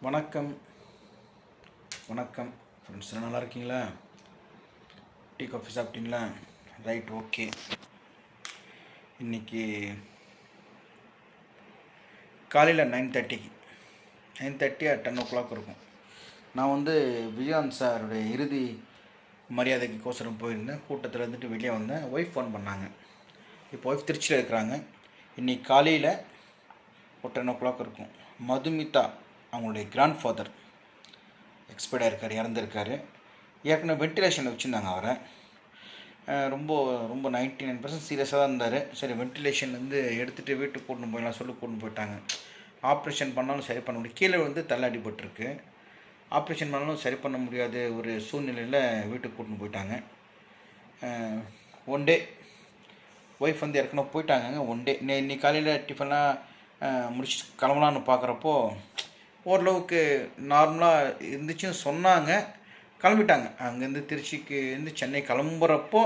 வணக்கம். வணக்கம். ஃப்ரெண்ட்ஸ் நல்லா இருக்கீங்களா? டீ காஃபி சாப்பிட்டீங்களா? Right okay. இன்னைக்கு காலையில் நைன் தேர்ட்டிக்கு nine thirty ten o'clock இருக்கும். நான் வந்து விஜயாந்த் சாருடைய இறுதி மரியாதைக்கு கோசரம் போயிருந்தேன். கூட்டத்தில் இருந்துட்டு வெளியே வந்தேன். ஒய்ஃப் ஃபோன் பண்ணாங்க. இப்போ ஒய்ஃப் திருச்சியில் இருக்கிறாங்க. இன்னைக்கு காலையில் ஒரு டென் ஓ கிளாக் இருக்கும். மதுமிதா அவங்களுடைய கிராண்ட் ஃபாதர் எக்ஸ்பைர்ட் ஆகிருக்கார் இறந்துருக்காரு. ஏற்கனவே வென்டிலேஷன் வச்சுருந்தாங்க அவரை. ரொம்ப ரொம்ப நைன்டி நைன் பர்சன்ட் சீரியஸாக தான் இருந்தார். சரி வென்டிலேஷன்லேருந்து எடுத்துகிட்டு வீட்டுக்கு கூட்டின்னு போயிடலாம் சொல்லி கூட்டின்னு போயிட்டாங்க. ஆப்ரேஷன் பண்ணாலும் சரி பண்ண முடியும் கீழே வந்து தள்ளாடிப்பட்டிருக்கு ஆப்ரேஷன் பண்ணாலும் சரி பண்ண முடியாத ஒரு சூழ்நிலையில் வீட்டுக்கு கூட்டின்னு போயிட்டாங்க. ஒன் டே ஒய்ஃப் வந்து ஏற்கனவே போயிட்டாங்க ஒன் டே இன்னைக்கு காலையில் டிஃபன்லாம் முடிச்சுட்டு கிளம்பலான்னு பார்க்குறப்போ ஓரளவுக்கு நார்மலாக இருந்துச்சுன்னு சொன்னாங்க. கிளம்பிட்டாங்க. அங்கேருந்து திருச்சிக்கு இருந்து சென்னை கிளம்புறப்போ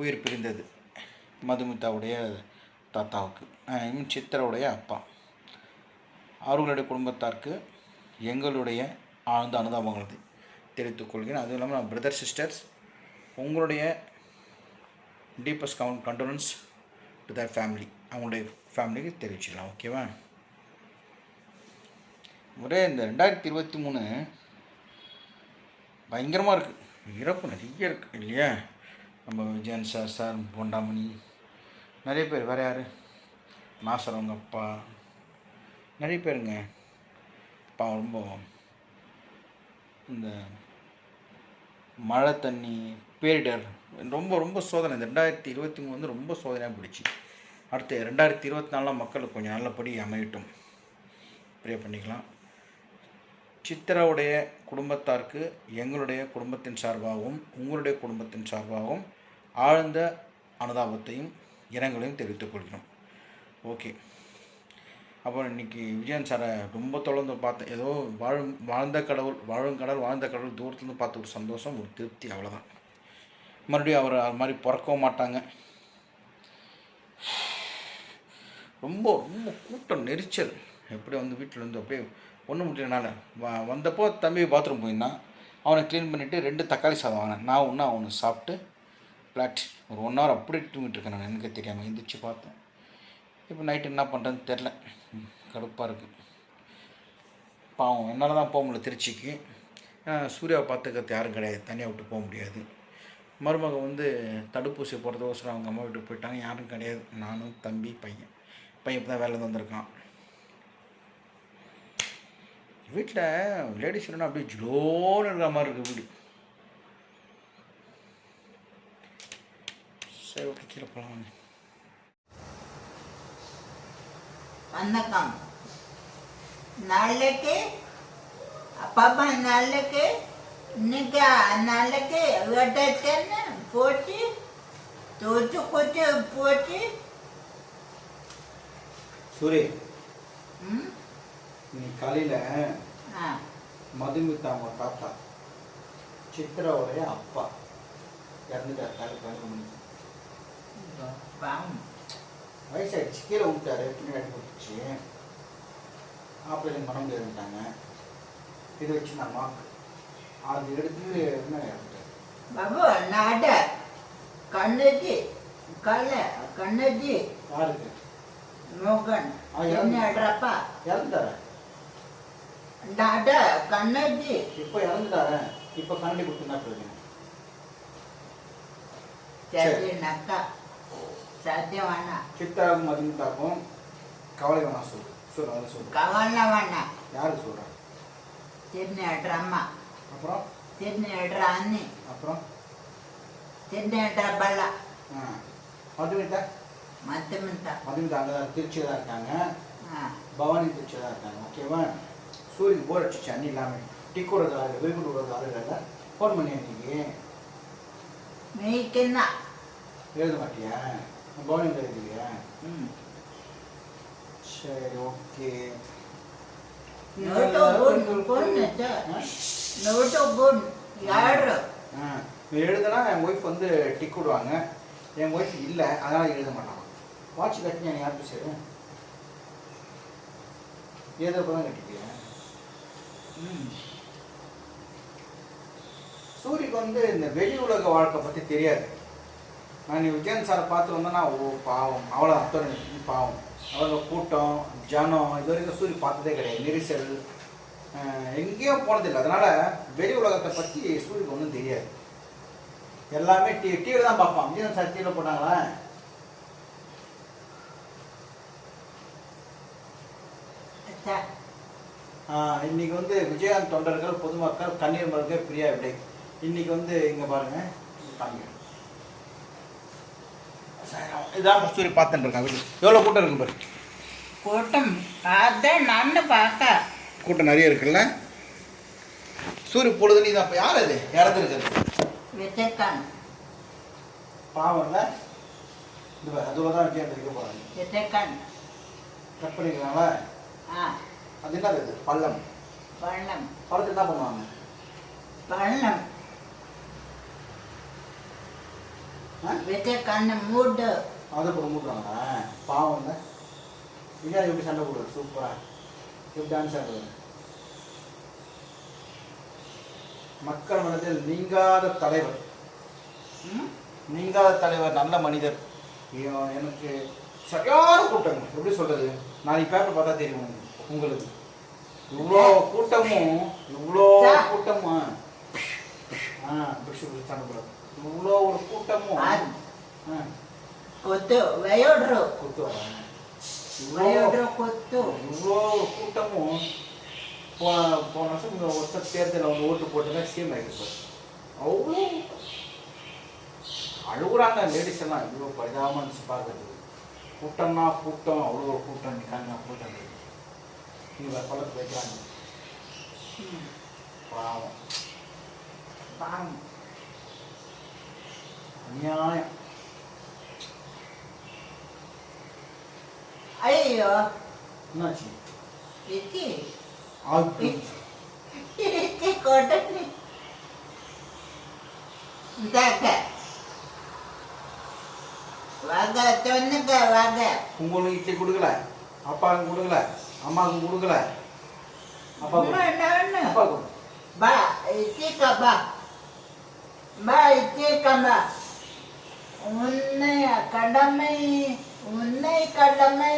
உயிர் பிரிந்தது. மதுமிதாவுடைய தாத்தாவுக்கு ஐ சித்தருடைய அப்பா. அவர்களுடைய குடும்பத்தாருக்கு எங்களுடைய ஆழ்ந்த அனுதாபங்களை தெரிவித்துக் கொள்கிறேன். அதுவும் இல்லாமல் நான் பிரதர் சிஸ்டர்ஸ் உங்களுடைய டீப்பஸ்ட் கவுன் கண்டோலன்ஸ் டு த ஃபேமிலி அவங்களுடைய ஃபேமிலிக்கு தெரிவிச்சிடலாம் ஓகேவா ஒரே இந்த ரெண்டாயிரத்தி இருபத்தி மூணு பயங்கரமாக இருக்குது இறப்பு நிறைய இருக்குது இல்லையா? நம்ம விஜயன் சார் சார் பொண்டாமணி நிறைய பேர். வேறு யார்? நாசர் அவங்க அப்பா நிறைய பேருங்க. அப்பா ரொம்ப இந்த மழை தண்ணி பேரிடர் ரொம்ப ரொம்ப சோதனை. இந்த ரெண்டாயிரத்தி இருபத்தி மூணு வந்து ரொம்ப சோதனையாக பிடிச்சி அடுத்து ரெண்டாயிரத்தி இருபத்தி நாலாம் மக்களுக்கு கொஞ்சம் நல்லபடி அமையட்டும். ப்ரே பண்ணிக்கலாம். சித்திராவுடைய குடும்பத்தாருக்கு எங்களுடைய குடும்பத்தின் சார்பாகவும் உங்களுடைய குடும்பத்தின் சார்பாகவும் ஆழ்ந்த அனுதாபத்தையும் இரங்கலையும் தெரிவித்துக் கொள்கிறோம். ஓகே. அப்புறம் இன்னைக்கு விஜயன் சாரை ரொம்ப தொடர்ந்து பார்த்தேன் ஏதோ வாழும் வாழ்ந்த கடவுள் வாழும் கடவுள் வாழ்ந்த கடவுள் தூரத்துலேருந்து பார்த்த ஒரு சந்தோஷம் ஒரு திருப்தி அவ்வளோதான் மறுபடியும் அவர் அது மாதிரி பிறக்கவும் மாட்டாங்க. ரொம்ப ரொம்ப கூட்டம் நெரிச்சல். எப்படியோ வந்து வீட்டில் வந்து அப்படியே ஒன்றும் முடியலனால வ வந்தப்போ தம்பி பாத்ரூம் போயிருந்தான். அவனை க்ளீன் பண்ணிவிட்டு ரெண்டு தக்காளி சாதம் வாங்கினேன். நான் ஒன்று அவனு சாப்பிட்டு ஃப்ளாட் ஒரு ஒன் ஹவர் அப்படியே தூங்கிட்டு இருக்கேன் நான். எனக்கு தெரியாமல் எந்திரிச்சு பார்த்தேன். இப்போ நைட்டு என்ன பண்ணுறதுன்னு தெரில கடுப்பாக இருக்குது பாவம் என்னால் தான் போக முடியல திருச்சிக்கு. சூர்யாவை பார்த்துக்கிறது யாரும் கிடையாது. தனியாக விட்டு போக முடியாது. மருமக வந்து தடுப்பூசி போடுறதோசரம் அவங்க அம்மா வீட்டுக்கு போயிட்டாங்க. யாரும் கிடையாது. நானும் தம்பி பையன். பையன் இப்போ தான் வேலையில வந்திருக்கான். வீட்டில் லேடிஸ் இல்லைன்னா அப்படியே ஜோன்னு இருக்கிற மாதிரி இருக்குது வீடு. சரி ஓகே கீழே போகலாம் வாங்க. வணக்கம். நாளைக்கு பாப்பா நாளைக்கு இன்னைக்கு நாளைக்கு விடத்தன்னு போட்டு தோச்சு கொச்சு போட்டு சூரி. இன்னைக்கு காலையில் மதுமிதா அவங்க தாத்தா சித்ராவுடைய அப்பா. இறந்துட்டார் காலை பதினொரு மணிக்கு பாவம். வயசாயிடுச்சு. கீழே விட்டாரு பின்னாடி போட்டுச்சு ஆப்ரேஷன் பண்ண முடியாதுட்டாங்க இது வச்சு நான் மாக்கு அது எடுத்து என்ன இறந்துட்டார்? பாபு நாட கண்ணஜி கல்ல கண்ணஜி யாருக்கு? மோகன் ஆ, யாரு? என்னடுறப்ப இறந்துட்டார நாட கண்ணஜி இப்போ இறந்துட்டார இப்போ கண்ணடி கொடுத்துருந்தா பிரயோஜனம் சரி நக்கா சத்தியவானா சித்தாவுக்கும் மதுமிதாக்கும் கவலை வேணாம் சொல்லு சொல்லு அதை சொல்லு கவலவானா யாருக்கு சொல்கிறேன் ತಿನ್ನೇಡ್ರಮ್ಮ அப்புறம் ತಿನ್ನೇಡ್ರ ಅನ್ನಿ அப்புறம் ತಿನ್ನೇಡ್ರ ಬಲ್ಲ ஆ மதுமிதா மத்தமந்தா மத்தமந்தா அங்கே தான் திருச்சியில் தான் பவானி திருச்சியில் தான் இருக்காங்க ஓகேவா? சூரியன் போர் அடிச்சிச்சு அண்ணி இல்லாமல் டீ கொடுறது ஆளு இல்லை. ஃபோன் பண்ணி அன்னைக்கு மெய்க்குன்னா எழுத மாட்டியா? பவானி எழுதுவியா ம். சரி ஓகே. எழுதுனா என் ஒய்ஃப் வந்து டிக் விடுவாங்க என் ஒய்ஃப் இல்லை அதனால எழுத மாட்டாங்க. வாட்ச் கட்டினு யார் பேசுறது? ஏதோ தான் கட்டிக்கியா ம். சூரிக்கு வந்து இந்த வெளி உலக வாழ்க்கை பற்றி தெரியாது. நான் நீ விஜயன் சாரை பார்த்து வந்தேன்னா ஓ பாவம். அவ்வளோ அத்தனை பாவம். அவ்வளோ கூட்டம் ஜனம் இது வரைக்கும் சூரி பார்த்ததே கிடையாது. நெரிசல் எங்கேயும் போனதில்லை. அதனால் வெளி உலகத்தை பற்றி சூரிக்கு ஒன்றும் தெரியாது. எல்லாமே டி டிவியில் தான் பார்ப்பான். விஜயன் சார் டிவியில் போட்டாங்களா? இன்னைக்கு வந்து விஜயகாந்த் தொண்டர்கள் பொதுமக்கள் கண்ணீர் மல்க பிரியா விடை. இன்னைக்கு வந்து இங்க பாருங்க. இதான் கஸ்தூரி பார்த்துட்டு இருக்கான் வீடு எவ்வளோ கூட்டம் இருக்கு பாரு. கூட்டம் அதான் நான் பார்க்க கூட்டம் நிறைய இருக்குல்ல? சூரிய பொழுது நீ தான் யார் அது? இறந்துருக்குது விஜயகாந்த். பாவம் இல்லை இது அதுல தான் விஜயகாந்த் இருக்க போகிறாங்க விஜயகாந்த். கட் பண்ணிக்கிறாங்களா ஆ அது என்னது இது? பள்ளம். பள்ளம். பழத்தை என்ன பண்ணுவாங்க? பள்ளம். ஆ? விஜயகாந்த் மூடு. அதை போட்டு மூட்டுறாங்களா பாவம் விஜய் எப்படி சண்டை போடுவார் சூப்பரா. எப்படி டான்ஸ் ஆடுவார் மக்கள் மனதில் நீங்காத தலைவர்? நீங்காத தலைவர் நல்ல மனிதர். எனக்கு சரியான கூட்டம் எப்படி சொல்றது? நாளைக்கு பேப்பர் பார்த்தா தெரியும் உங்களுக்கு. இவ்வளோ கூட்டமும் இவ்வளோ. கூட்டமும். ஆ சண்டை போடுறது இவ்வளோ ஒரு கூட்டமும். கொத்து வயோட்ரு. கூத்து வயோட்ரு கொத்து. இவ்வளோ கூட்டமும். போன போன வருஷம் இந்த வருஷம் தேர்தலில் வந்து ஓட்டு போட்டுங்க சீம் ஆகிருப்பார் அவ்வளோ அழுகுறாங்க லேடிஸ் எல்லாம். இவ்வளோ இருந்துச்சு பார்க்கறது கூட்டம்னா கூட்டம் அவ்வளோ ஒரு கூட்டம் நிற்காங்க கூட்டம் இங்கே பழத்து வைக்கிறாங்க. பாவம் பாவம் அநியாயம் ஐயோ என்னாச்சு இது ஆக்கு இது கொட்டனி இந்தாக்க வாங்க சொன்னுங்க வாங்க உங்களுக்கு கொடுக்கல அப்பாவுக்கு கொடுக்கல அம்மாவுக்கு கொடுக்கல. அப்பா கொடு. அப்பா கொடு. பா இச்சிக்க பா. பா பா. உன்னை கடமை உன்னை கடமை.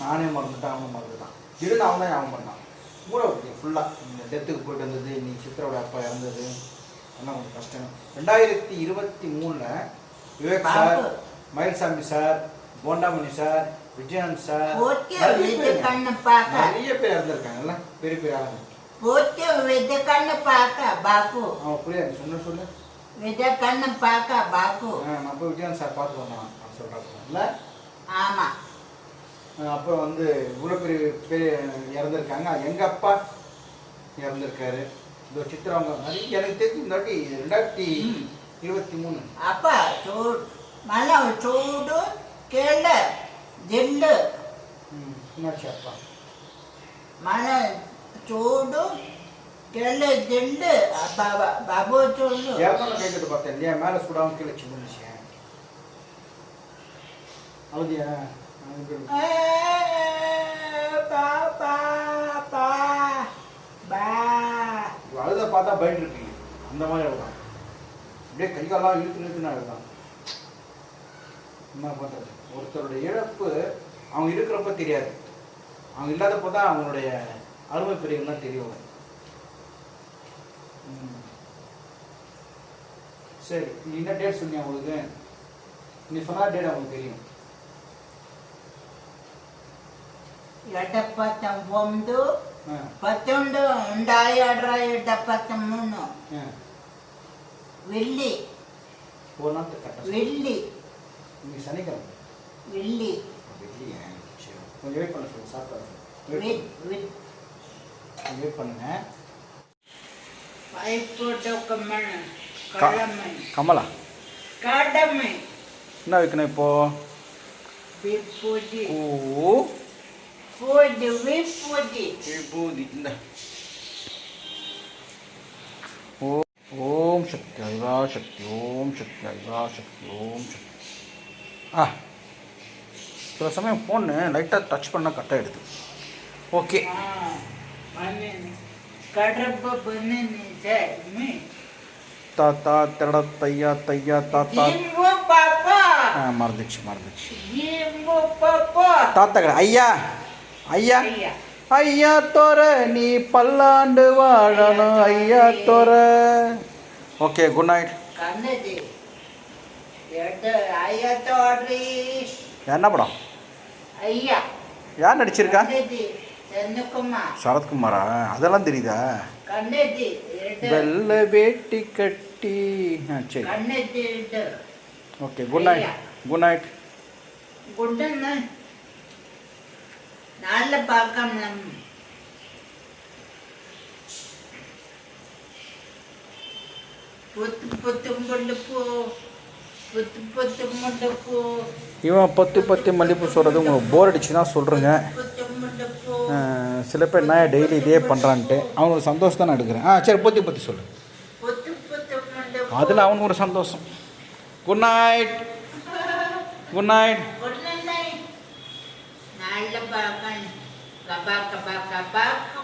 நானே மறந்துட்டேன் அவனும் மறந்துட்டான். திடீர்னு அவன் தான் அவன் பண்ணான். விட்டு ஃபுல்லாக இந்த டெத்துக்கு போயிட்டு வந்தது நீ சித்ரோட அப்பா இறந்தது. அதெல்லாம் கொஞ்சம் கஷ்டம். ரெண்டாயிரத்தி இருபத்தி மூணில் Vivek sir. Mayilsamy sir Bondamani sir Vijayakanth sir. Okay Vijaya கண்ணு பார்க்க. நிறைய பேர் இறந்துருக்காங்கல்ல பெரிய பெரிய ஆளுங்க ஓகே விஜய கண்ணு பார்க்க பாபு. அவன் புரியாது. சொன்ன சொல்லு. விஜய கண்ணு பார்க்க பாபு. நம்ம விஜயகாந்த் சார் பார்த்து வந்தோம் சொல்றாங்கல்ல ஆமா. அப்புறம் வந்து இவ்வளோ பெரிய பேர் இறந்துருக்காங்க. எங்கள் அப்பா இறந்துருக்காரு. இந்த சித்திரவங்க. நிறைய எனக்கு தெரிஞ்சு இந்த ரெண்டாயிரத்தி இருபத்தி மூணு. அப்பா சூடு மழை சூடு கேளு. జిల్లు ம், என்னாச்சு அப்பா మళ్ళా చూడు కేళ్ళ జిల్లు బాబా బాబు చూడు இறந்தாலும் கேட்கறது பார்த்தேன் இல்லையா மேலே சூடாகவும் கீழே சின்னுச்சு அவதியா ఏ, பாப்பா பா பா அழுத பார்த்தா பயன் இருக்கீங்க அந்த மாதிரி அழுதான் அப்படியே கை காலாம் இழுத்து இழுத்துன்னு அழுதான் என்ன பண்ணுறது ஒருத்தருடைய இழப்பு அவங்க இருக்கிறப்ப தெரியாது. அவங்க இல்லாதப்போ தான் அவங்களுடைய அருமை பெரியவங்களாம் தெரியும் சரி நீ என்ன டேட் சொன்னீங்க உங்களுக்கு? நீ சொன்ன டேட் அவங்களுக்கு தெரியும். ಎಡಪತ್ತೊಂದು ಪತ್ತೊಂದು ಉಂಡಾಯಿ ಅಡ್ರ ಎಡಪತ್ತ ಮೂನು வெள்ளி. வெள்ளி. சனிக்கிழமை. வெள்ளி. வெள்ளியா? சரி கொஞ்சம் வெயிட் பண்ண சொல்லுங்க சாப்பிட்டு வெயிட் வெயிட் வெயிட் பண்ணுங்க. வயசோட கம்மல் கடமை. கமலா? கடமை. என்ன வைக்கணும் இப்போ? விபூதி ஓ பூதி விபூதி விபூதி ஓம் சக்தி ஐவா சக்தி ஓம் சக்தி ஐவா சக்தி ஓம் சக்தி. ஆ. சில சமயம் ஃபோனு லைட்டாக டச் பண்ணால் கட் ஆகிடுது ஓகே தாத்தா திரட தையா தையா தாத்தா. மறந்துச்சு மறந்துச்சு. தாத்தா கடை ஐயா ஐயா. ஐயா. தோற நீ பல்லாண்டு வாழணும் ஐயா தோற. ஓகே குட் நைட் என்ன படம்? ஐயா. யார் நடிச்சிருக்கா? சரத்குமாரா? அதெல்லாம் தெரியுதா? வெள்ளை வேட்டி கட்டி. சரி. Okay good night good night குட்டன்னு நல்ல பார்க்கலாம் பொத்து பொத்து முடுப்பு பொத்து பொத்து முடுப்பு இவன் பத்து பத்து மல்லிப்பூ சொல்கிறது உங்களுக்கு போர் அடிச்சுன்னா சொல்கிறேங்க சில பேர் என்ன டெய்லி இதே பண்ணுறான்ட்டு அவனுக்கு சந்தோஷம் தான் நான் எடுக்கிறேன். ஆ சரி பற்றி பற்றி சொல்லு. பொத்து பொத்து முடுப்பு அதில் அவனுக்கு ஒரு சந்தோஷம். குட் நைட் குட் நைட் நல்ல